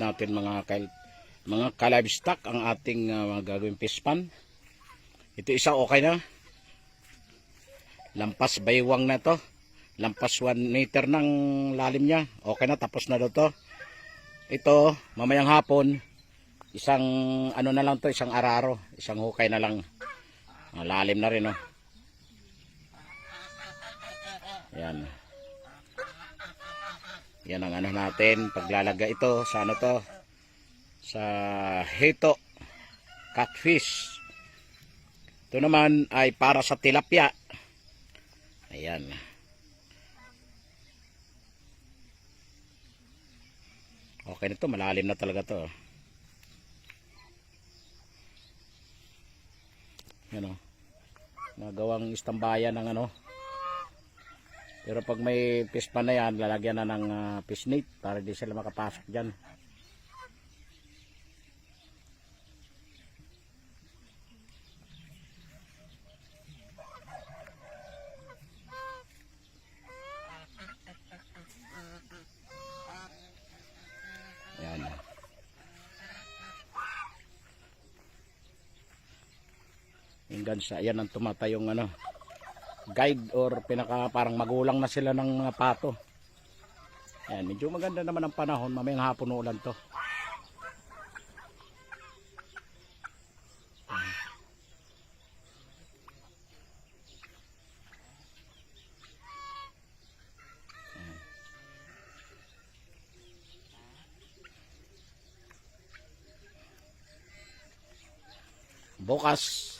natin mga kail mga ka-livestock ang ating uh, mga gagawing fish. Ito isa okay na. Lampas baywang na to. Lampas 1 meter ng lalim niya. Okay na, tapos na daw to. Ito, mamayang hapon, isang ano na lang to, isang araro. Isang hukay na lang. Ah, lalim na rin, oh. Yan. Yan ang ano natin. Paglalagay ito sa ano to. Sa hito. Catfish. Ito naman ay para sa tilapia. Ayan. Okay na to. Malalim na talaga to. Yan o. Nagawang istambayan ng ano. Pero pag may fish pan na yan, lalagyan na ng uh, fish net para di sila makapasok dyan. Yan. Hanggang sa yan ang tumatayong ano guide or pinaka parang magulang na sila ng mga pato. Ayan, medyo maganda naman ang panahon. Mamayang hapon ulan to. Bukas,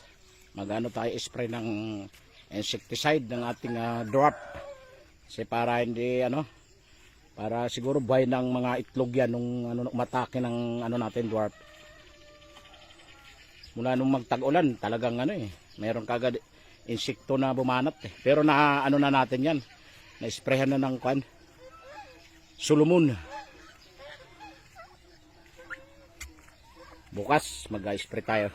magano tayo spray ng insecticide ng ating uh, dwarf kasi para hindi ano para siguro buhay ng mga itlog yan nung ano umatake ng ano natin dwarf. Mula nung magtag-ulan talagang ano eh mayroon kagad insekto na bumanat eh. pero na ano na natin yan na sprayhan na ng kwan sulumon bukas mag-spray tayo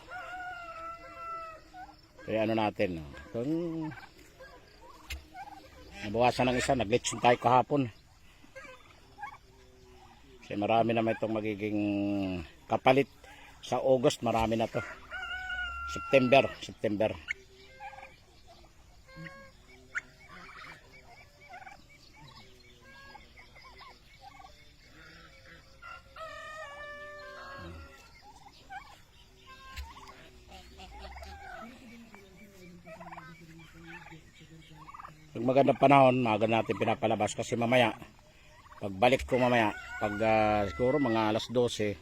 kaya ano natin, no? Kung nabawasan ng isa, nag-lechon tayo kahapon. Kasi marami naman itong magiging kapalit. Sa August, marami na to. September, September. Pag magandang panahon, maaga natin pinapalabas kasi mamaya, pagbalik ko mamaya, pag ah, siguro mga alas 12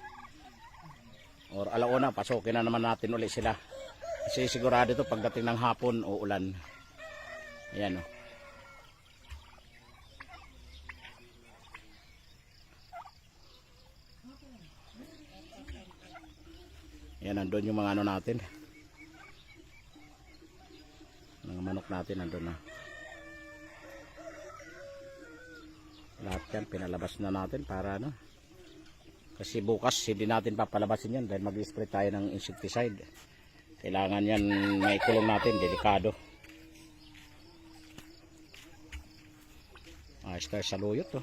or alauna, pasukin na naman natin uli sila. Kasi sigurado ito pagdating ng hapon o ulan. Ayan o. Yan, nandun yung mga ano natin. Mga manok natin nandun na. Lahat yan, pinalabas na natin para ano. Kasi bukas, hindi natin papalabasin yan dahil mag-spray tayo ng insecticide. Kailangan yan may kulong natin, delikado. Ayos tayo sa luyot to.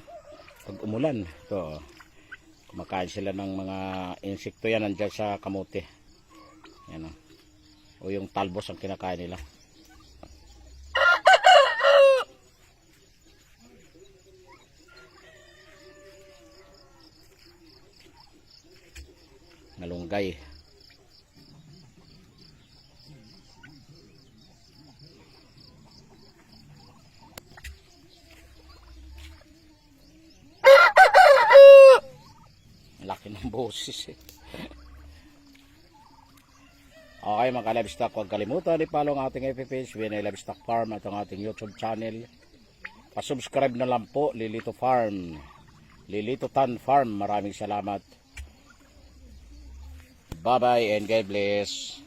Pag umulan, to kumakain sila ng mga insekto yan nandyan sa kamote. Yan o. O yung talbos ang kinakain nila. Malunggay laki ng boses eh. Okay mga ka-livestock, huwag kalimutan i-follow ang ating FB page, VNA Livestock Farm at ang ating YouTube channel. Pa-subscribe na lang po, Lilito Farm. Lilito Tan Farm. Maraming salamat. Bye-bye and God bless.